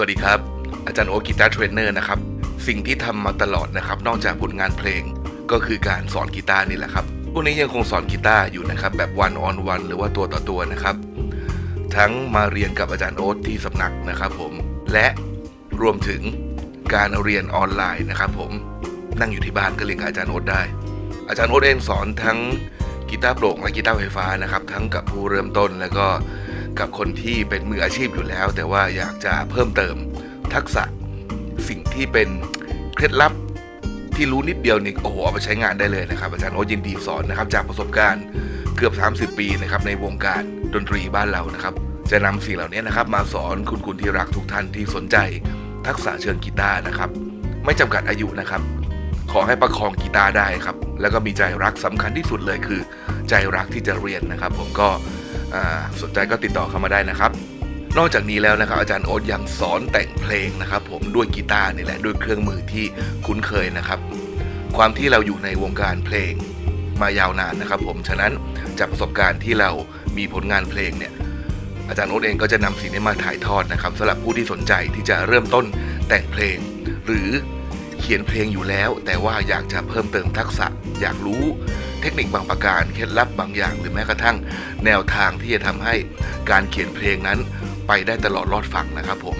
วัสดีครับ อาจารย์โอกีตาร์เทรนเนอร์นะครับ สิ่งที่ทำมาตลอดนะครับ นอกจากผลงานเพลงก็คือการสอนกีตาร์นี่แหละครับพวกนี้ยังคงสอนกีตาร์อยู่นะครับ แบบวันออนวันหรือว่าตัวต่อตัวนะครับ ทั้งมาเรียนกับอาจารย์โอ๊ตที่สำนักนะครับผม และรวมถึงการเรียนออนไลน์นะครับผมนั่งอยู่ที่บ้านก็เรียนกับอาจารย์โอ๊ตได้ อาจารย์โอ๊ตเองสอนทั้งกีตาร์โปร่งและกีตาร์ไฟฟ้านะครับ ทั้งกับผู้เริ่มต้นแล้วก็ กับคนที่เป็นมืออาชีพอยู่แล้ว แต่ว่าอยากจะเพิ่มเติมทักษะสิ่งที่เป็นเคล็ดลับที่รู้นิดเดียวนี่โอ้โหเอาไปใช้งานได้เลยนะครับอาจารย์โอ๊ตยินดีสอนนะครับจากประสบการณ์เกือบ 30 ปีนะครับในวงการดนตรีบ้านเรานะครับ จะนำสิ่งเหล่านี้นะครับ มาสอนคุณคุณที่รักทุกท่านที่สนใจทักษะเชิงกีตาร์นะครับ ไม่จำกัดอายุนะครับ ขอให้ประคองกีตาร์ได้ครับ แล้วก็มีใจรักสำคัญที่สุดเลยคือ ใจรักที่จะเรียนนะครับ ผมก็ สนใจก็ติดต่อเข้ามาได้นะครับ นอกจากนี้แล้วนะครับ อาจารย์โอ๊ตยังสอนแต่งเพลงนะครับ ผมด้วยกีตาร์นี่แหละด้วยเครื่องมือที่คุ้นเคยนะครับ ความที่เราอยู่ในวงการเพลงมายาวนานนะครับ ผมฉะนั้นจากประสบการณ์ที่เรามีผลงานเพลงเนี่ยอาจารย์โอ๊ตเองก็จะนำสิ่งนี้มาถ่ายทอดนะครับสำหรับผู้ที่สนใจที่จะเริ่มต้นแต่งเพลง หรือ เขียนเพลงอยู่แล้ว แต่ว่าอยากจะเพิ่มเติมทักษะ อยากรู้เทคนิคบางประการเคล็ดลับบางอย่าง หรือแม้กระทั่งแนวทางที่จะทำให้การเขียนเพลงนั้นไปได้ตลอดรอดฝั่งนะครับผม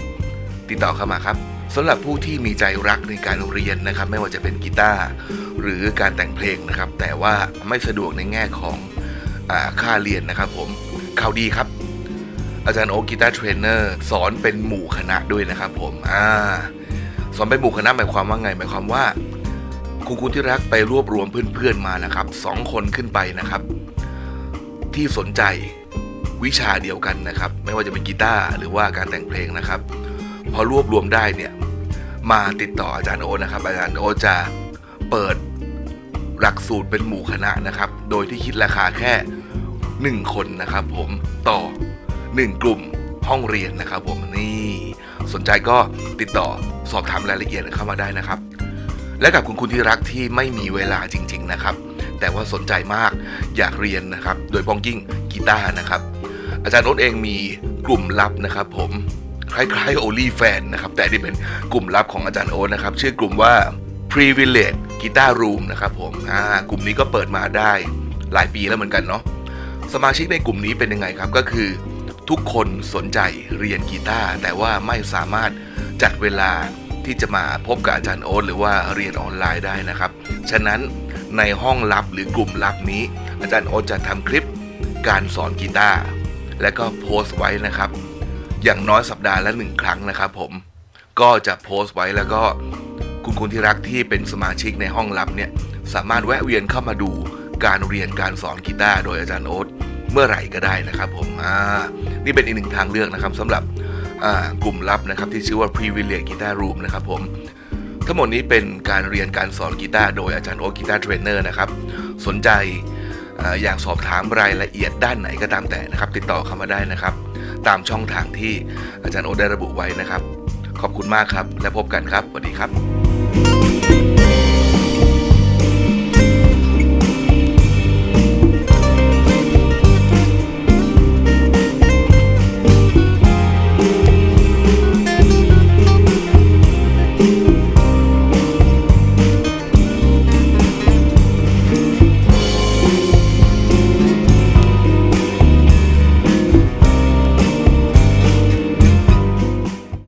ติดต่อเข้ามาครับสำหรับผู้ที่มีใจรักในการเรียนนะครับ ไม่ว่าจะเป็นกีตาร์หรือการแต่งเพลงนะครับ แต่ว่าไม่สะดวกในแง่ของอค่าเรียนนะครับผมข่าวดีครับ อาจารย์โอกีตาร์เทรนเนอร์สอนเป็นหมู่คณะด้วยนะครับผมอ่า สอนเป็นหมู่คณะหมายความว่าไงหมายความว่าคุณคุณที่รักไปรวบรวมเพื่อนๆมานะครับสองคนขึ้นไปนะครับ ที่สนใจวิชาเดียวกันนะครับ ไม่ว่าจะเป็นกีตาร์หรือว่าการแต่งเพลงนะครับ พอรวบรวมได้เนี่ยมาติดต่ออาจารย์โอนะครับ อาจารย์โอจะเปิดหลักสูตรเป็นหมู่คณะนะครับ โดยที่คิดราคาแค่ 1 คนนะครับ ผมต่อ 1 กลุ่มห้องเรียนนะครับ ผมนี่ สนใจก็ติดต่อสอบถามรายละเอียดเข้ามาได้นะครับ และกับคุณคุณที่รักที่ไม่มีเวลาจริง ๆนะครับ แต่ว่าสนใจมากอยากเรียนนะครับ โดยพ้องยิ่งกีตาร์นะครับ อาจารย์โน้ตเองมีกลุ่มลับนะครับ ผมคล้ายๆ Only Fan นะครับ แต่นี่เป็นกลุ่มลับของอาจารย์โอ๊ตนะครับ ชื่อกลุ่มว่า Privilege Guitar Room นะครับผมอ่ากลุ่มนี้ก็เปิดมาได้หลายปีแล้วเหมือนกันเนาะสมาชิกในกลุ่มนี้เป็นยังไงครับก็คือ ทุกคนสนใจเรียนกีตาร์แต่ว่าไม่สามารถจัดเวลาที่จะมาพบกับอาจารย์โอ๊ตหรือว่าเรียนออนไลน์ได้นะครับ ฉะนั้นในห้องลับหรือกลุ่มลับนี้ อาจารย์โอ๊ตจะทำคลิปการสอนกีตาร์และก็โพสต์ไว้นะครับ อย่างน้อยสัปดาห์ละหนึ่งครั้งนะครับผมก็จะโพสต์ไว้แล้วก็คุณคุณที่รักที่เป็นสมาชิกในห้องลับเนี่ยสามารถแวะเวียนเข้ามาดูการเรียนการสอนกีตาร์โดยอาจารย์โอ๊ต เมื่อไหร่ก็ได้นะครับผมอ่านี่เป็นอีกหนึ่งทางเลือกนะครับสำหรับอ่ากลุ่มลับนะครับที่ชื่อว่า Privilege Guitar Room นะครับผมทั้งหมดนี้เป็นการเรียนการสอนกีตาร์โดยอาจารย์โอ๊ตกีตาร์เทรนเนอร์นะครับสนใจออยากสอบถามรายละเอียดด้านไหนก็ตามแต่นะครับ ติดต่อเข้ามาได้นะครับ ตามช่องทางที่อาจารย์โอ๊ได้ระบุไว้นะครับ ขอบคุณมากครับ และพบกันครับสวัสดีครับ